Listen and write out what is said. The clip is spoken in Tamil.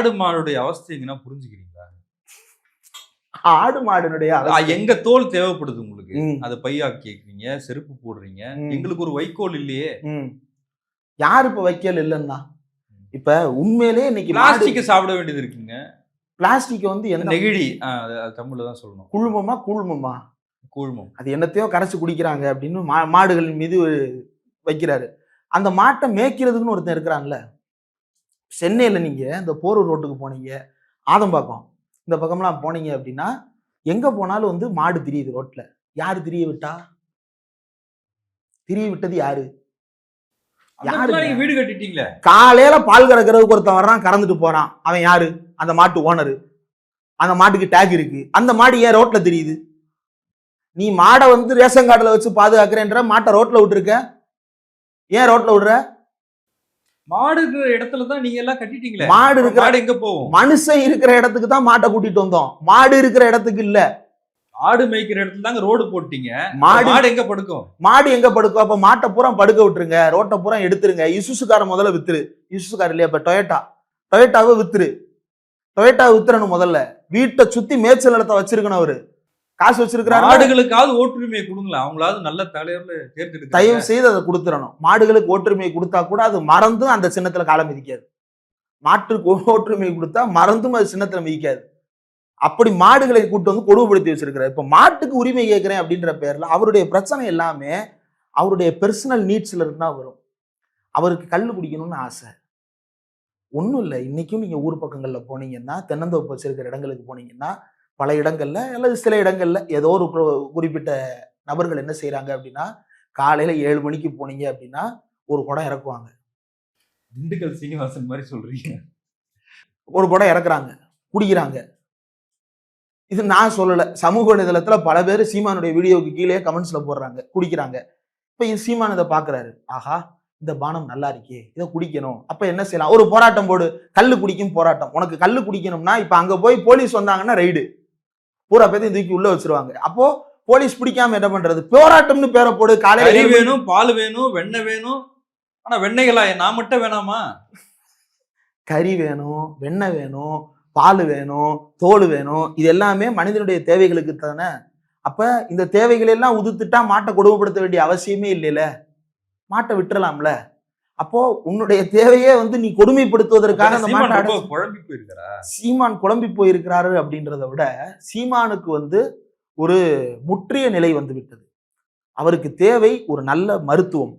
ஆடு மாடுடைய அவஸ்தைங்கன்னா புரிஞ்சுக்கிறீங்களா? ஆடு மாடுனுடைய. எங்க தோல் தேவைப்படுது உங்களுக்கு? அதை பையா கேக்குறீங்க செருப்பு போடுறீங்க. எங்களுக்கு ஒரு வைக்கோல் இல்லையே. யார் இப்ப வைக்கல் இல்லைன்னா? இப்ப உண்மையிலே இன்னைக்கு பிளாஸ்டிக் சாப்பிட வேண்டியது இருக்குங்க. பிளாஸ்டிக் வந்து எந்த நெகிழி. தமிழ்ல தான் சொல்லணும். குழுமமா கூழ்மமா? கூழ்மம். அது என்னத்தையோ கரைச்சு குடிக்கிறாங்க அப்படின்னு மா மாடுகள் மீது வைக்கிறாரு. அந்த மாட்டை மேய்க்கிறதுக்குன்னு ஒருத்தன் இருக்கிறான்ல. சென்னையில் நீங்க இந்த போரூர் ரோட்டுக்கு போனீங்க ஆதம்பாக்கம் இந்த பக்கம்லாம் போனீங்க அப்படின்னா எங்க போனாலும் வந்து மாடு திரியுது ரோட்ல. யாரு திரிய விட்டா? திரிய விட்டது யாரு? வீடு கட்டிட்டீங்களே? காலையில பால் கறக்கிறதுக்கு ஒருத்தன் வர்றான் கறந்துட்டு போறான். அவன் யாரு? அந்த மாட்டு ஓனரு. அந்த மாட்டுக்கு டேக் இருக்கு. அந்த மாடு ஏன் ரோட்ல தெரியுது? நீ மாடை வந்து ரேஷன் கார்டுல வச்சு பாதுகாக்கிறேன்ற மாட்டை ரோட்ல விட்டுருக்க? ஏன் ரோட்ல விடுற? மாடு இருக்கிற இடத்துல தான் நீங்க எல்லாம் கட்டிட்டீங்களே? மாடு இருக்கிற மாடு எங்க போகும்? மனுஷன் இருக்கிற இடத்துக்கு தான் மாட்டை கூட்டிட்டு வந்தோம். மாடு இருக்கிற இடத்துக்கு இல்ல. ஆடு மேய்க்கிற இடத்துல தாங்க ரோடு போட்டீங்க. மாடு மாடு எங்க படுக்கும்? மாடு எங்க படுக்கும்? அப்ப மாட்டை பூரா படுக்க விட்டுருங்க. ரோட்டை பூரா எடுத்துருங்க. இசுசுக்கார முதல்ல வித்துரு. இசுசுக்கார இல்லையா? இப்ப டொயட்டா. டொயட்டாவை வித்துரு. டொயட்டா வித்துறணும் முதல்ல. வீட்டை சுத்தி மேய்ச்சல் நிலத்தை வச்சிருக்கணும் அவரு. காசு வச்சிருக்கிறாரு மாடுகளுக்காவது ஓட்டுரிமை கொடுங்களேன். அவங்களாவது நல்ல தலைவர்ல தேர்ந்தெடுக்க தயவு செய்து அதை கொடுத்துடணும். மாடுகளுக்கு ஓட்டுரிமை கொடுத்தா கூட அது மறந்தும் அந்த சின்னத்துல காலம் மிதிக்காது. மாட்டுக்கு ஓட்டுரிமை கொடுத்தா மறந்தும் அது சின்னத்துல மிதிக்காது. அப்படி மாடுகளை கூட்டு வந்து கொடுமைப்படுத்தி வச்சிருக்கிறார். இப்ப மாட்டுக்கு உரிமை கேட்கிறேன் அப்படின்ற பேர்ல அவருடைய பிரச்சனை எல்லாமே அவருடைய பெர்சனல் நீட்ஸ்ல இருந்து வரும். அவருக்கு கல் குடிக்கணும்னு ஆசை. ஒன்றும் இல்லை. இன்னைக்கும் நீங்க ஊர் பக்கங்கள்ல போனீங்கன்னா தென்னந்தோப்பு வச்சிருக்கிற இடங்களுக்கு போனீங்கன்னா பல இடங்கள்ல அல்லது சில இடங்கள்ல ஏதோ ஒரு குறிப்பிட்ட நபர்கள் என்ன செய்றாங்க அப்படின்னா காலையில ஏழு மணிக்கு போனீங்க அப்படின்னா ஒரு குடம் இறக்குவாங்க. திண்டுக்கல் சீனிவாசன் மாதிரி சொல்றீங்க. ஒரு குடம் இறக்குறாங்க குடிக்கிறாங்க. இது நான் சொல்லல. சமூக வலைதளத்துல பல பேர் சீமானுடைய வீடியோவுக்கு கீழே கமெண்ட்ஸ்ல போடுறாங்க குடிக்கிறாங்க. இப்ப இது சீமான் இதை பாக்குறாரு. ஆஹா இந்த பானம் நல்லா இருக்கே இதை குடிக்கணும். அப்ப என்ன செய்யலாம்? ஒரு போராட்டம் போடு. கல்லு குடிக்கும் போராட்டம். உனக்கு கல்லு குடிக்கணும்னா இப்ப அங்க போய் போலீஸ் வந்தாங்கன்னா ரைடு பூரா பேத்தையும் தூக்கி உள்ள வச்சிருவாங்க. அப்போ போலீஸ் பிடிக்காம என்ன பண்றது? போராட்டம்னு பேரை போடு காலையில வேணும் பால் வேணும் வெண்ணெய் வேணும். ஆனா வெண்ணெய்களா? நான் மட்டும் வேணாமா? கறி வேணும் வெண்ணெய் வேணும் பால் வேணும் தோல் வேணும். இது எல்லாமே மனிதனுடைய தேவைகளுக்கு தானே? அப்ப இந்த தேவைகள் எல்லாம் உதுத்துட்டா மாட்டை கொடுமைப்படுத்த வேண்டிய அவசியமே இல்லைல்ல மாட்டை விட்டுறலாம்ல? அப்போ உன்னுடைய தேவையே வந்து நீ கொடுமைப்படுத்துவதற்காக அந்த சீமான் குழம்பி போயிருக்கிறாரு அப்படின்றத விட சீமானுக்கு வந்து ஒரு முற்றிய நிலை வந்து விட்டது. அவருக்கு தேவை ஒரு நல்ல மருத்துவம்.